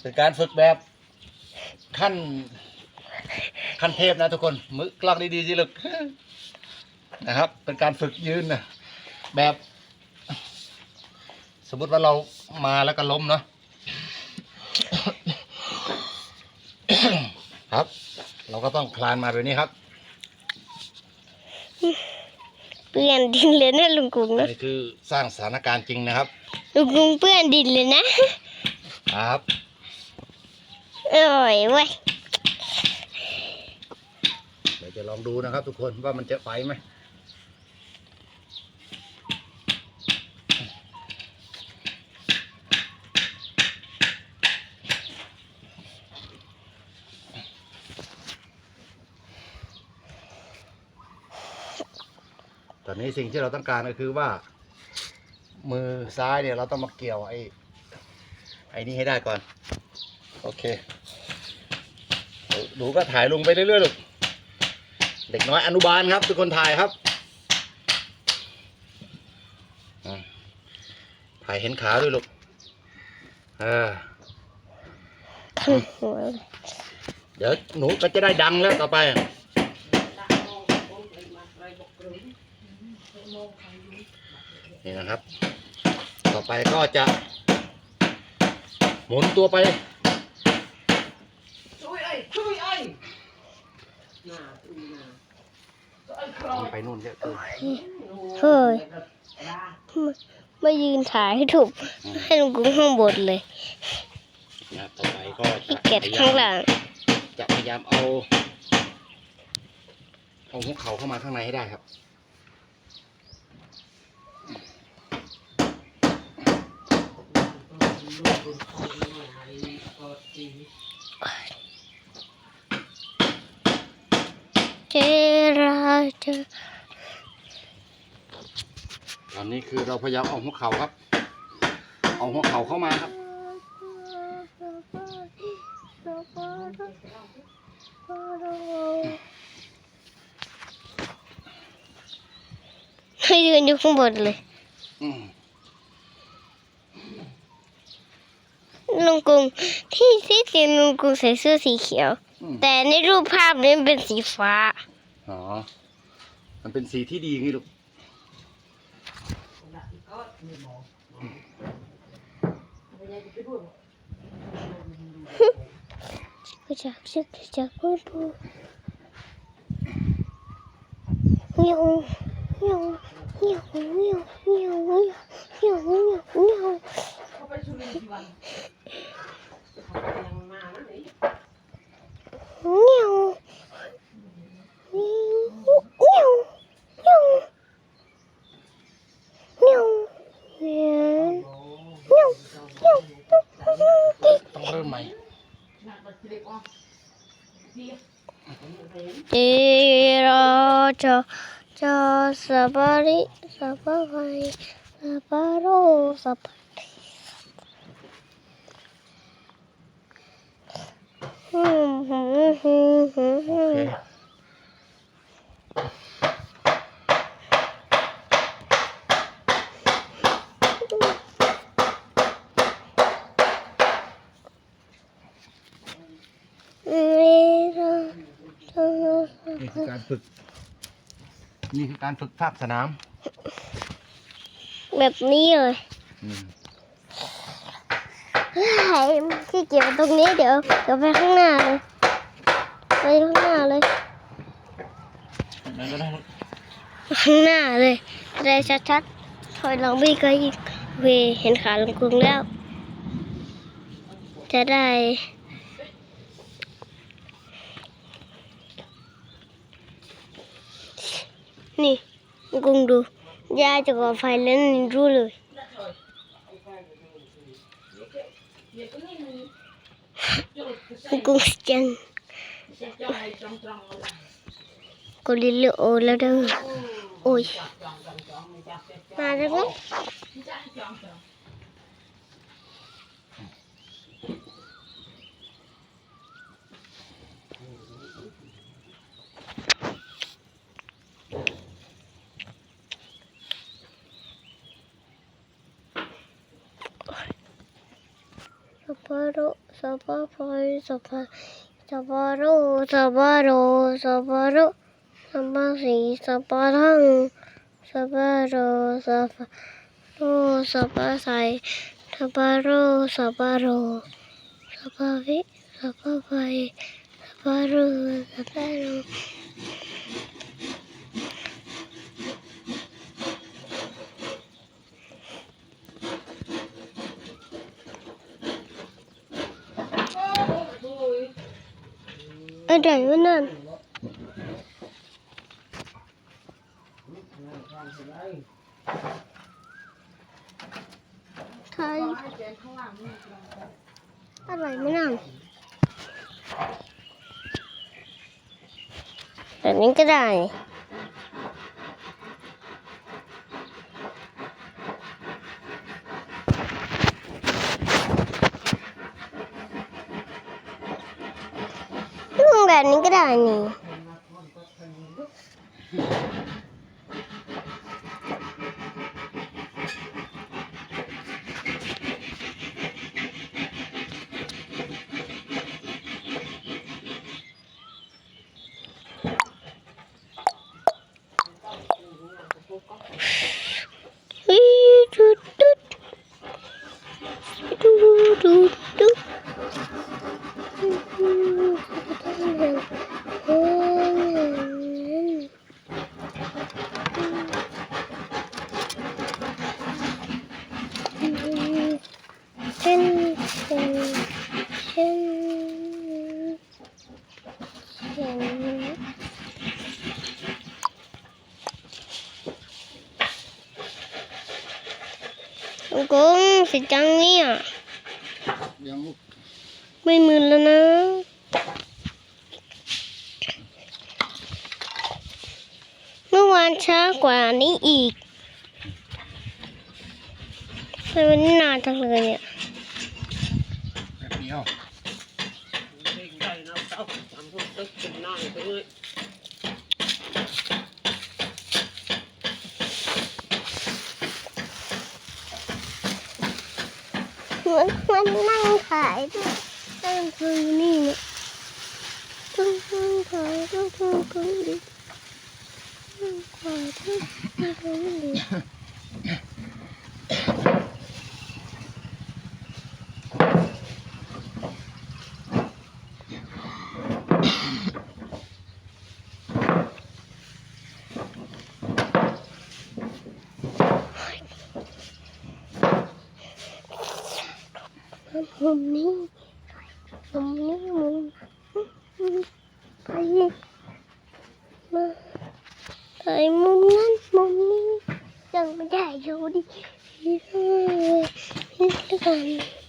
เป็นการฝึกแบบขั้นขั้นเทพนะทุกคน มือกล้องดีๆสิลูกนะครับ เป็นการฝึกยืนนะแบบ สมมติว่าเรามาแล้วก็ล้มเนาะครับ เราก็ต้องคลานมาแบบนี้ครับ เปื้อนดินเลยนะลุงกุ้งอันนะนี้คือสร้างสถานการณ์จริงนะครับ ลุงกุ้งเปื้อนดินเลยนะครับ โอ้ยเว้ยเดี๋ยวจะลองดูนะครับ ทุกคนว่ามันจะไปไหมตอนนี้สิ่งที่เราต้องการก็คือว่า มือซ้ายเนี่ยเราต้องมาเกี่ยวไอ้ไอ้นี่ให้ได้ก่อน โอเคหนูก็ถ่ายลงไปเรื่อยๆลูกเด็กน้อยอนุบาลครับ ทุกคนถ่ายครับอ่าถ่ายเห็นขาด้วยลูกเออทันหัวเดี๋ยวหนูก็จะได้ดังแล้วต่อไปนี่นะครับต่อ ไปก็จะหมุนตัวไป Chui ơi, chui ơi. Nà, chui nà. Chui chui. ไปนู่นเยอะเกินเฮ้ย Ra. มายืนถ่ายให้ถูก ให้ลุงกุ้งข้างบนเลยนะครับต่อไปก็จะพี่เก็ดข้างหลัง จะพยายามเอา เอาหัวเข่าเข้ามาข้างในให้ได้ครับ เจราเจอตอนนี้คือเราพยายามเอาหัวเข่าครับ เอาหัวเข่าเข้ามาครับ ให้ยืนอยู่ข้างบนเลย อืม ลุงกุ้งที่ที่จริงลุงกุ้งใส่เสื้อสีเขียว อืมแต่ในรูปภาพนี้มันเป็นสีฟ้า อ๋อ มันเป็นสีที่ดีไงลูก ก็จะจะจะพูดพูดเมียวเมียวเมียวเมียวเมียวเมียวเมียวเมียว cho cho sabari sabari sabaro sabari okay. Ooh. คือการฝึก นี่คือการฝึกภาคสนามแบบนี้เลยอืมเฮ้ยที่เก็บตรงนี้เดี๋ยวเดี๋ยวไปข้างหน้าเลยไปข้างหน้าเลย นั่นก็ได้ลูกข้างหน้าเลยได้ชัดๆถอยหลังพี่ก็ยิงเวเห็นขาลงกรุงแล้ว จะได้ nè, cùng đủ ra cho có phải lên ru rồi cùng chân. Có đi lựa ô là đâu? Ôi. Mà không ปะรดสับปะไฟสับปะสับปะรดสับปะรดสับปะรดสับปะสีสับปะทังสับปะรดสับปะรดสับปะใสสับปะรดสับปะรดสับปะวิสับปะไฟสับปะรดสับปะร ดอะไรวะนั่นไทยอะไรไม่นั่นแบบนี้ก็ได้อืม แบบนี้ก็ได้นี่ Hey, doot, doot. Doot, doot, doot. Chin, chin, chin, chin. ลุงกงเสิจังเนี่ยยังลูกไม่มึนแล้วนะเมื่อวานช้ากว่านี้อีกทำไมมันนานจังเลยเนี่ยแบบเดียว เด็กได้นะเต้าทำพว กตึกเป็นหน้าไปเลยเหมือนมันนั่งขายด้วยนั่งคุยนี่เนี่ยต้องนั่งขายต้องทำกันดินั่งขายต้องทำกันดิ มุมนี้มุมนี้มุมไปมา ยมุมนั้นมุมนี้ยังไม่ได้ดูดินี่เลยนี่แล้วกัน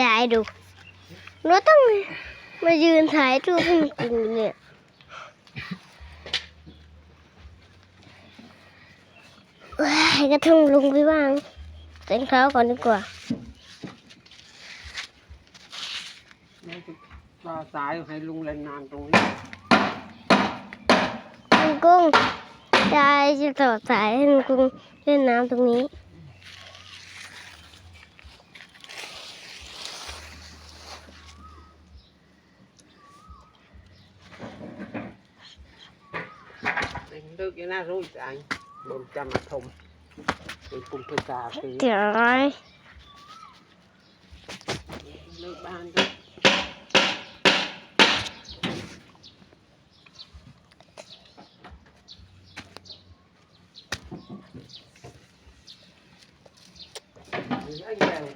ยายดูเราต้องมายืนถ่ายรูปให้มันจริงเนี่ยว้ายก็ต้องลงไปบ้างเต้นเขาก่อนดีกว่าแล้วจะต่อสายให้ลุงเล่นนานตรงนี้ลุงกุ้งยายจะต่อสายให้ลุงกุ้งเล่นน้ำตรงนี้ thức cái na rồi anh? Bốn trăm mà thùng thì cùng thức cả thì trời nước ban chứ Thank you.